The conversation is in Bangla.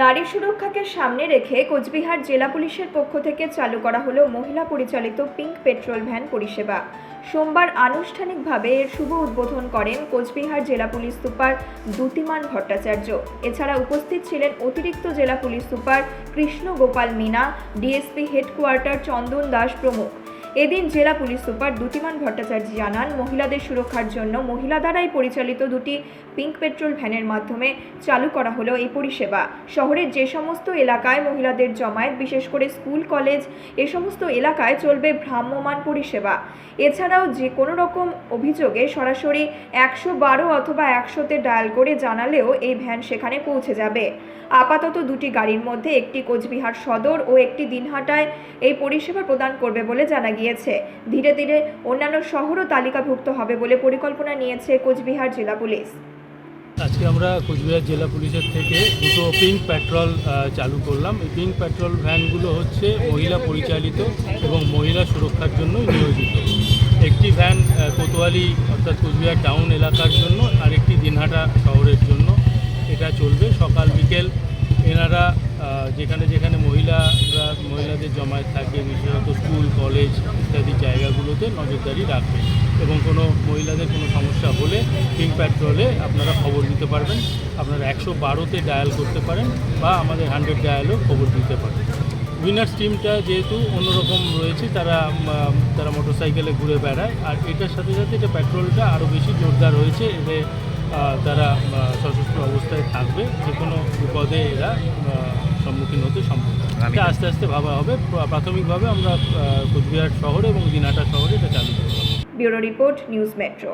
নারী সুরক্ষাকে সামনে রেখে কোচবিহার জেলা পুলিশের পক্ষ থেকে চালু করা হলো মহিলা পরিচালিত পিঙ্ক পেট্রোল ভ্যান পরিষেবা। সোমবার আনুষ্ঠানিকভাবে এর শুভ উদ্বোধন করেন কোচবিহার জেলা পুলিশ সুপার দ্যুতিমান ভট্টাচার্য। এছাড়া উপস্থিত ছিলেন অতিরিক্ত জেলা police super Krishna Gopal Meena, DSP headquarter Chandan Das প্রমুখ। এদিন জেলা পুলিশ সুপার দ্যুতিমান ভট্টাচার্য জানান, মহিলাদের সুরক্ষার জন্য মহিলা দ্বারাই পরিচালিত দুটি পিঙ্ক পেট্রোল ভ্যানের মাধ্যমে চালু করা হলো এই পরিষেবা। শহরের যে সমস্ত এলাকায় মহিলাদের জমায়েত, বিশেষ করে স্কুল, কলেজ, এ সমস্ত এলাকায় চলবে ভ্রাম্যমাণ পরিষেবা। এছাড়াও যে কোনো রকম অভিযোগে সরাসরি একশো বারো অথবা একশোতে ডায়াল করে জানালেও এই ভ্যান সেখানে পৌঁছে যাবে। আপাতত দুটি গাড়ির মধ্যে একটি কোচবিহার সদর ও একটি দিনহাটায় এই পরিষেবা প্রদান করবে বলে জানা গিয়েছে। ধীরে ধীরে অন্যান্য শহরও তালিকাভুক্ত হবে বলে পরিকল্পনা নিয়েছে কোচবিহার জেলা পুলিশ। আজকে আমরা কোচবিহার জেলা পুলিশের থেকে দুটো পিঙ্ক পেট্রোল চালু করলাম। এই পিঙ্ক পেট্রোল ভ্যানগুলো হচ্ছে মহিলা পরিচালিত এবং মহিলা সুরক্ষার জন্য নিয়োজিত। একটি ভ্যান কোতোয়ালি অর্থাৎ কোচবিহার টাউন এলাকার জন্য আর একটি দিনহাটা শহরের জন্য এটা চলবে। সকাল বিকেল এনারা যেখানে যেখানে মহিলাদের জমায়েত থাকে, বিশেষত স্কুল, কলেজ ইত্যাদি জায়গাগুলোতে নজরদারি রাখবে এবং কোনো মহিলাদের কোনো সমস্যা হলে পিঙ্ক পেট্রোলে আপনারা খবর দিতে পারবেন। আপনারা একশো বারোতে ডায়াল করতে পারেন বা আমাদের হান্ড্রেড ডায়ালও খবর দিতে পারেন। উইনার্স টিমটা যেহেতু অন্যরকম রয়েছে, তারা তারা মোটরসাইকেলে ঘুরে বেড়ায়। আর এটার সাথে সাথে এটা পেট্রোলটা আরও বেশি জোরদার হয়েছে এতে তারা সশস্ত্র অবস্থায় থাকবে। যে কোনো বিপদে এরা সম্মুখীন হতে সম্ভব এটা আস্তে আস্তে ভাবা হবে। প্রাথমিকভাবে আমরা কোচবিহার শহরে এবং দিনহাটা শহরে এটা চালু করব ব্যুরো রিপোর্ট নিউজ মেট্রো।